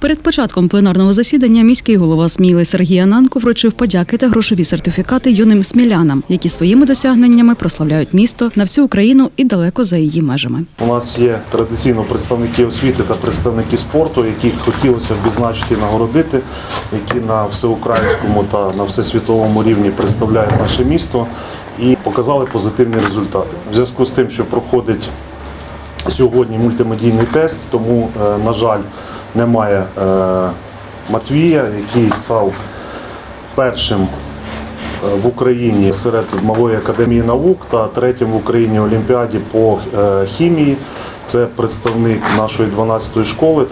Перед початком пленарного засідання міський голова Сміли Сергій Ананко вручив подяки та грошові сертифікати юним смілянам, які своїми досягненнями прославляють місто на всю Україну і далеко за її межами. У нас є традиційно представники освіти та представники спорту, яких хотілося б відзначити і нагородити, які на всеукраїнському та на всесвітовому рівні представляють наше місто і показали позитивні результати. В зв'язку з тим, що проходить сьогодні мультимедійний тест, тому, е, на жаль, немає е, Матвія, який став першим е, в Україні серед малої академії наук та третім в Україні Олімпіаді по е, хімії. Це представник нашої 12-ї школи.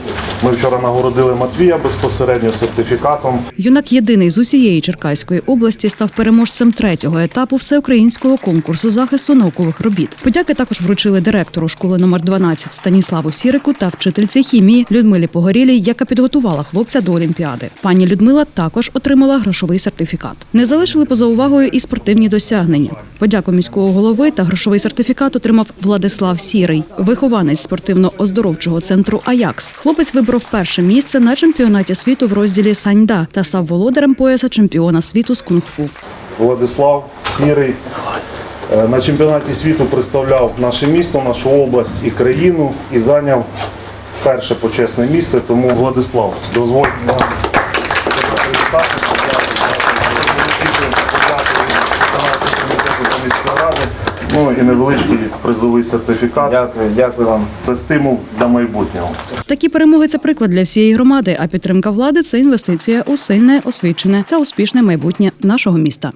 Ми вчора нагородили Матвія безпосередньо сертифікатом. Юнак єдиний з усієї Черкаської області став переможцем третього етапу всеукраїнського конкурсу захисту наукових робіт. Подяки також вручили директору школи номер 12 Станіславу Сірику та вчительці хімії Людмилі Погорілій, яка підготувала хлопця до Олімпіади. Пані Людмила також отримала грошовий сертифікат. Не залишили поза увагою і спортивні досягнення. Подяку міського голови та грошовий сертифікат отримав Владислав Сірий, вихованець спортивно-оздоровчого центру Аякс. Хлопець вибрав перше місце на чемпіонаті світу в розділі Саньда та став володарем пояса чемпіона світу з кунг-фу. Владислав Сірий е, на чемпіонаті світу представляв наше місто, нашу область і країну і зайняв перше почесне місце. Тому Владислав, дозволь нам привітати. І невеличкий призовий сертифікат. Дякую, дякую вам. Це стимул для майбутнього. Такі перемоги це приклад для всієї громади. А підтримка влади це інвестиція у сильне, освічене та успішне майбутнє нашого міста.